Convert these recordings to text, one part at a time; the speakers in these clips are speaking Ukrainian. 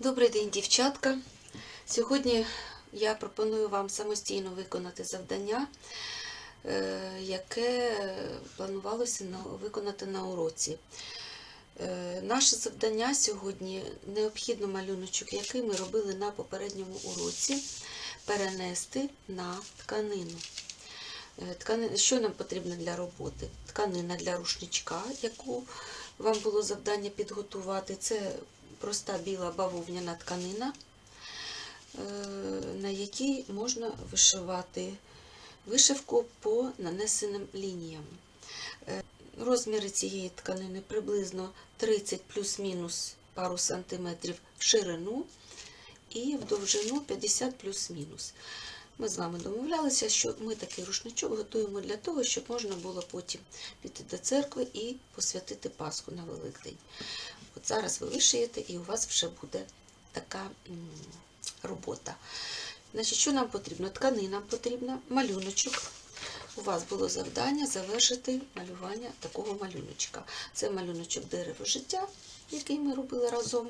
Добрий день, дівчатка. Сьогодні я пропоную вам самостійно виконати завдання, е, яке планувалося виконати на уроці. Е, Наше завдання сьогодні необхідно малюночок, який ми робили на попередньому уроці, перенести на тканину. Е, Що нам потрібно для роботи? Тканина для рушничка, яку вам було завдання підготувати. Це проста біла бавовняна тканина, е, на якій можна вишивати вишивку по нанесеним лініям. Е, Розміри цієї тканини приблизно 30 плюс-мінус пару сантиметрів в ширину і в довжину 50 плюс-мінус. Ми з вами домовлялися, що ми такий рушничок готуємо для того, щоб можна було потім піти до церкви і посвятити Пасху на Великдень. От зараз ви вишиєте, і у вас вже буде така робота. Значить, що нам потрібно? Тканина потрібна, малюночок. У вас було завдання завершити малювання такого малюночка. Це малюночок дерево життя, який ми робили разом.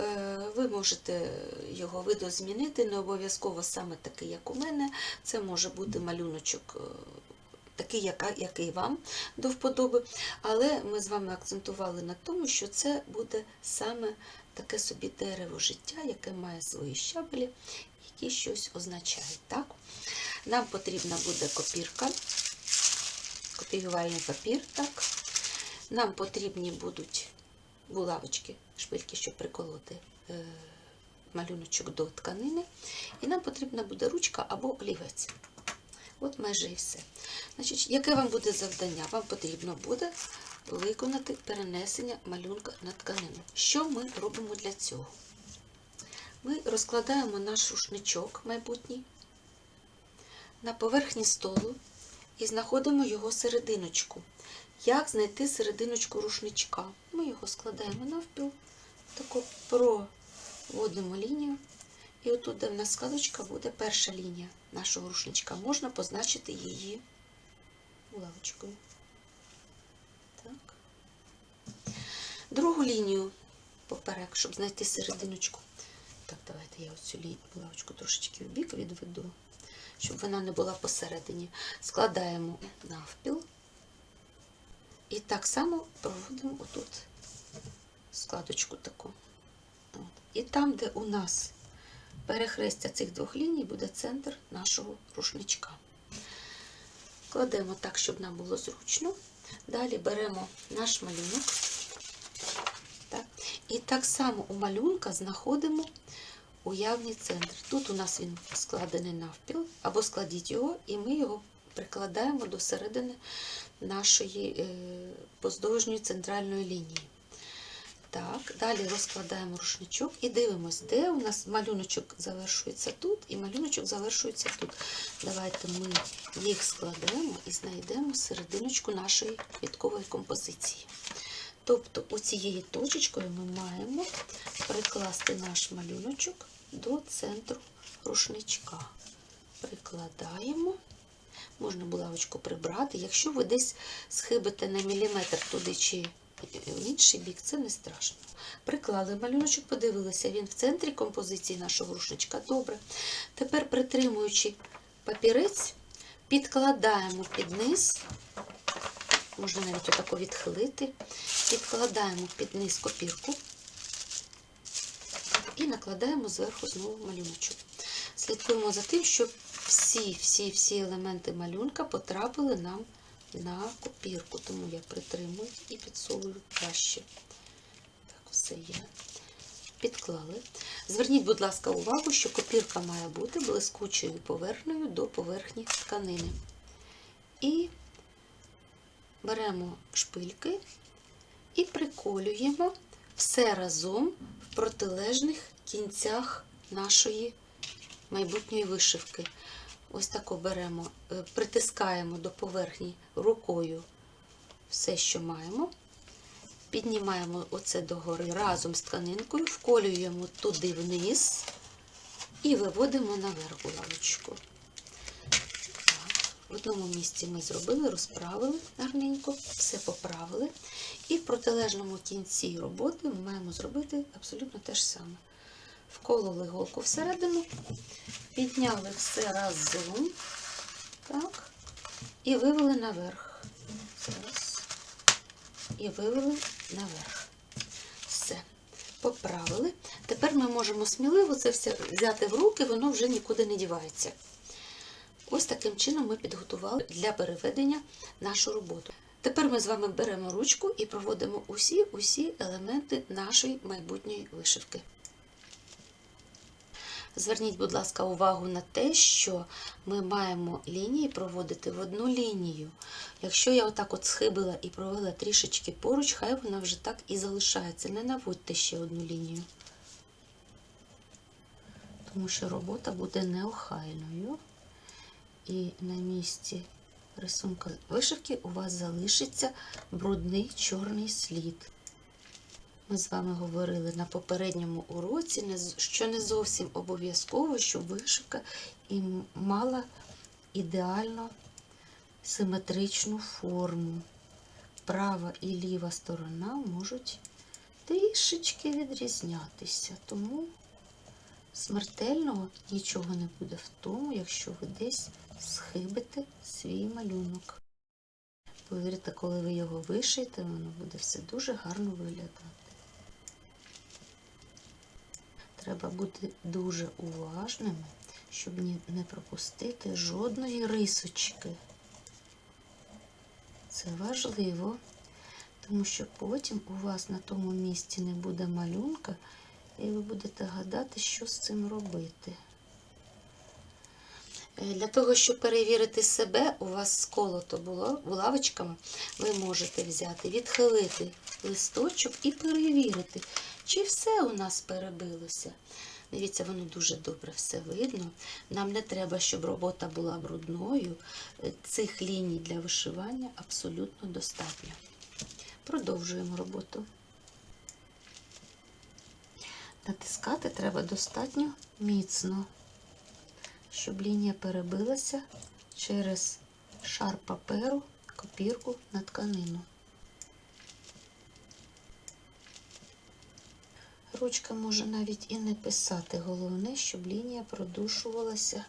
Е, Ви можете його видозмінити, не обов'язково саме такий, як у мене. Це може бути малюночок е, такий, який вам до вподоби. Але ми з вами акцентували на тому, що це буде саме таке собі дерево життя, яке має свої щабелі, які щось означають. Так? Нам потрібна буде копірка, копіювальний папір. Так? Нам потрібні будуть булавочки, шпильки, щоб приколоти е, малюночок до тканини. І нам потрібна буде ручка або олівець. От майже і все. Значить, яке вам буде завдання? Вам потрібно буде виконати перенесення малюнка на тканину. Що ми робимо для цього? Ми розкладаємо наш рушничок майбутній на поверхні столу і знаходимо його серединочку. Як знайти серединочку рушничка? Ми його складаємо навпіл, тако проводимо лінію. І отут, де в нас скалочка, буде перша лінія нашого рушничка. Можна позначити її булавочкою. Так. Другу лінію поперек, щоб знайти серединочку. Так, давайте я оцю булавочку трошечки в бік відведу, щоб вона не була посередині. Складаємо навпіл. І так само проводимо отут складочку таку. От. І там, де у нас перехрестя цих двох ліній, буде центр нашого рушничка. Кладемо так, щоб нам було зручно. Далі беремо наш малюнок. Так. І так само у малюнка знаходимо уявний центр. Тут у нас він складений навпіл, або складіть його, і ми його прикладаємо до середини нашої е, поздовжньої центральної лінії. Так, далі розкладаємо рушничок і дивимось, де у нас малюночок завершується тут, і малюночок завершується тут. Давайте ми їх складемо і знайдемо серединочку нашої квіткової композиції. Тобто, у цією точечкою ми маємо прикласти наш малюночок до центру рушничка. Прикладаємо. Можна булавочку прибрати. Якщо ви десь схибите на міліметр туди чи в інший бік, це не страшно. Приклали малюночок, подивилися, він в центрі композиції нашого рушничка. Добре. Тепер, притримуючи папірець, підкладаємо під низ, можна навіть отако відхилити, підкладаємо під низ копірку і накладаємо зверху знову малюночок. Слідкуємо за тим, щоб всі, всі, всі елементи малюнка потрапили нам на копірку, тому я притримую і підсовую краще. Так, все є. Підклали. Зверніть, будь ласка, увагу, що копірка має бути блискучою поверхнею до поверхні тканини. І беремо шпильки і приколюємо все разом в протилежних кінцях нашої майбутньої вишивки. Ось тако беремо, е, притискаємо до поверхні рукою все, що маємо. Піднімаємо оце догори разом з тканинкою, вколюємо туди вниз і виводимо наверх булавочку. Так, В одному місці ми зробили, розправили гарненько, все поправили. І в протилежному кінці роботи ми маємо зробити абсолютно те ж саме. Вкололи голку всередину, підняли все разом, так, і вивели наверх. Зараз. І вивели наверх. Все. Поправили. Тепер ми можемо сміливо це все взяти в руки, воно вже нікуди не дівається. Ось таким чином ми підготували для переведення нашу роботу. Тепер ми з вами беремо ручку і проводимо усі усі елементи нашої майбутньої вишивки. Зверніть, будь ласка, увагу на те, що ми маємо лінії проводити в одну лінію. Якщо я отак от схибила і провела трішечки поруч, хай вона вже так і залишається. Не наводьте ще одну лінію. Тому що робота буде неохайною. І на місці рисунка вишивки у вас залишиться брудний чорний слід. Ми з вами говорили на попередньому уроці, що не зовсім обов'язково, щоб вишивка і мала ідеально симетричну форму. Права і ліва сторона можуть трішечки відрізнятися. Тому смертельного нічого не буде в тому, якщо ви десь схибите свій малюнок. Повірте, коли ви його вишиєте, воно буде все дуже гарно виглядати. Треба бути дуже уважними, щоб не пропустити жодної рисочки. Це важливо, тому що потім у вас на тому місці не буде малюнка, і ви будете гадати, що з цим робити. Е, Для того, щоб перевірити себе, у вас сколото було булавочками, ви можете взяти, відхилити листочок і перевірити, чи все у нас перебилося. Дивіться, воно дуже добре все видно. Нам не треба, щоб робота була брудною. Е, Цих ліній для вишивання абсолютно достатньо. Продовжуємо роботу. Натискати треба достатньо міцно, щоб лінія перебилася через шар паперу, копірку на тканину. Ручка може навіть і не писати. Головне, щоб лінія продушувалася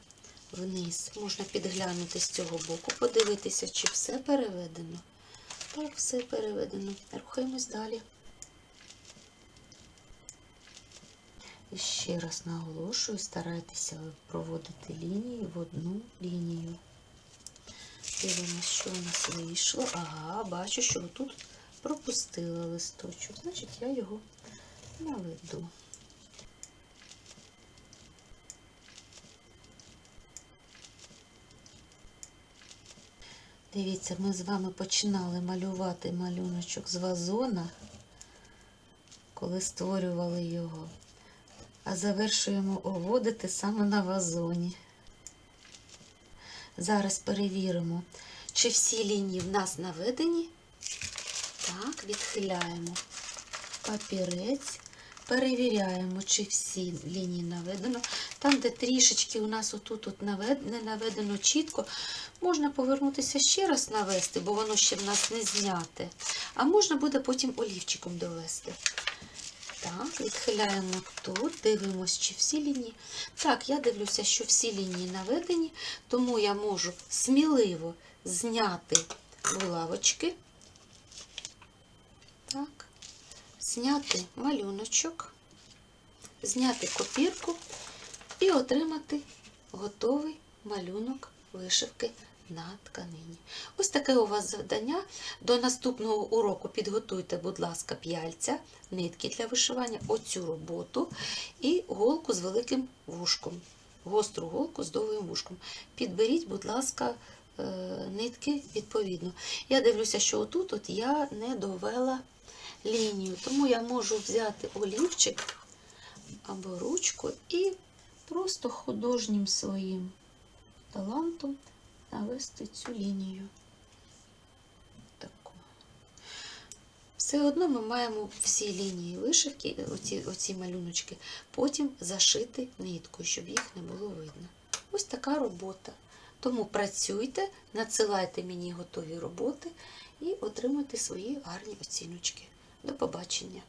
вниз. Можна підглянути з цього боку, подивитися, чи все переведено. Так, все переведено. Рухаємось далі. І ще раз наголошую, старайтеся проводити лінії в одну лінію. Дивимося, що у нас вийшло. Ага, бачу, що тут пропустила листочок. Значить, я його наведу. Дивіться, ми з вами починали малювати малюночок з вазона, коли створювали його, а завершуємо оводити саме на вазоні. Зараз перевіримо, чи всі лінії в нас наведені. Так, відхиляємо папірець, перевіряємо, чи всі лінії наведено. Там, де трішечки у нас отут от навед... не наведено чітко, можна повернутися ще раз навести, бо воно ще в нас не зняте. А можна буде потім олівчиком довести. Так, відхиляємо тут, дивимося, чи всі лінії. Так, я дивлюся, що всі лінії наведені, тому я можу сміливо зняти булавочки. Так, зняти малюночок, зняти копірку і отримати готовий малюнок вишивки на тканині. Ось таке у вас завдання. До наступного уроку підготуйте, будь ласка, п'яльця, нитки для вишивання, оцю роботу і голку з великим вушком. Гостру голку з довгим вушком. Підберіть, будь ласка, е, нитки відповідно. Я дивлюся, що отут от я не довела лінію, тому я можу взяти олівчик або ручку і просто художнім своїм талантом навести цю лінію. Таку. Все одно ми маємо всі лінії вишивки, оці, оці малюночки, потім зашити ниткою, щоб їх не було видно. Ось така робота. Тому працюйте, надсилайте мені готові роботи і отримуйте свої гарні оціночки. До побачення!